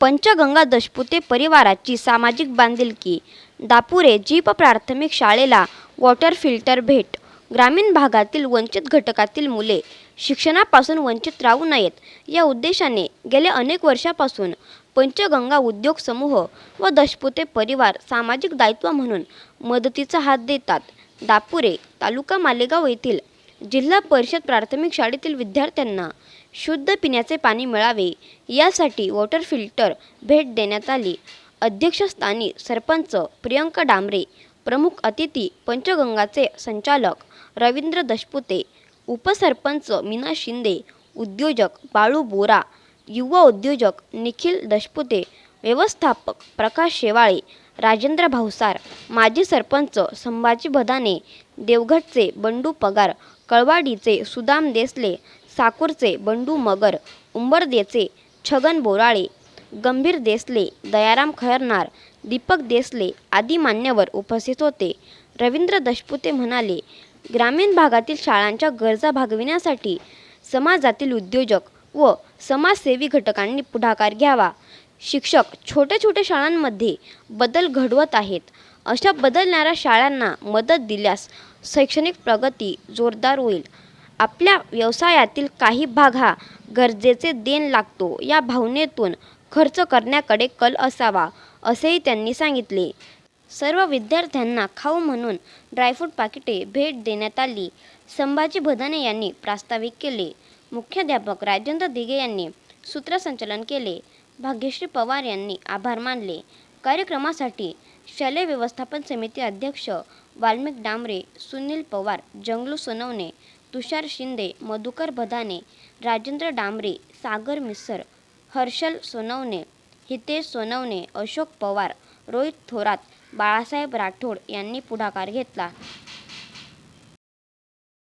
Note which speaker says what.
Speaker 1: पंचगंगा दशपुते परिवाराची सामाजिक बांधिलकी. दापुरे जीप प्राथमिक शाळेला वॉटर फिल्टर भेट. ग्रामीण भागातील वंचित घटकातील मुले शिक्षणापासून वंचित राहू नयेत. या उद्देशाने गेल्या अनेक वर्षापासून पंचगंगा उद्योग समूह व दशपुते परिवार सामाजिक दायित्व म्हणून मदतीचा हात देतात. दापुरे तालुका मालेगाव येथील जिल्हा परिषद प्राथमिक शाळेतील विद्यार्थ्यांना शुद्ध पिण्याचे पाणी मिळावे यासाठी वॉटर फिल्टर भेट देण्यात आली. अध्यक्षस्थानी सरपंच प्रियंका डांबरे प्रमुख अतिथी पंचगंगाचे संचालक रवींद्र दशपुते उपसरपंच मीना शिंदे उद्योजक बाळू बोरा युवा उद्योजक निखिल दशपुते व्यवस्थापक प्रकाश शेवाळे राजेंद्र भावसार माजी सरपंच संभाजी भदाने देवगडचे बंडू पगार कळवाडीचे सुदाम देसले साकूरचे बंडू मगर उंबरदेचे छगन बोराळे गंभीर देसले दयाराम खैरनार दीपक देसले आदी मान्यवर उपस्थित होते. रवींद्र दशपुते म्हणाले ग्रामीण भागातील शाळांच्या गरजा भागविण्यासाठी समाजातील उद्योजक व समाजसेवी घटकांनी पुढाकार घ्यावा. शिक्षक छोट्या छोट्या शाळांमध्ये बदल घडवत आहेत. अशा बदलणाऱ्या शाळांना मदत दिल्यास शैक्षणिक प्रगती जोरदार होईल. आपल्या व्यवसायातील काही भाग हा गरजेचे देण लागतो. या भावनेतून खर्च करण्याकडे कल असावा असेही त्यांनी सांगितले. सर्व विद्यार्थ्यांना खाऊ म्हणून ड्रायफ्रूट पाकिटे भेट देण्यात आली. संभाजी भदाने यांनी प्रास्ताविक केले. मुख्याध्यापक राजेंद्र दिघे यांनी सूत्रसंचालन केले. भाग्यश्री पवार यांनी आभार मानले. कार्यक्रमासाठी शालेय व्यवस्थापन समिती अध्यक्ष वाल्मिक डांबरे सुनील पवार जंगलू सोनवणे तुषार शिंदे मधुकर भदाने राजेंद्र डांबरे सागर मिसर हर्षल सोनवणे हितेश सोनवणे अशोक पवार रोहित थोरात बाळासाहेब राठोड यांनी पुढाकार घेतला.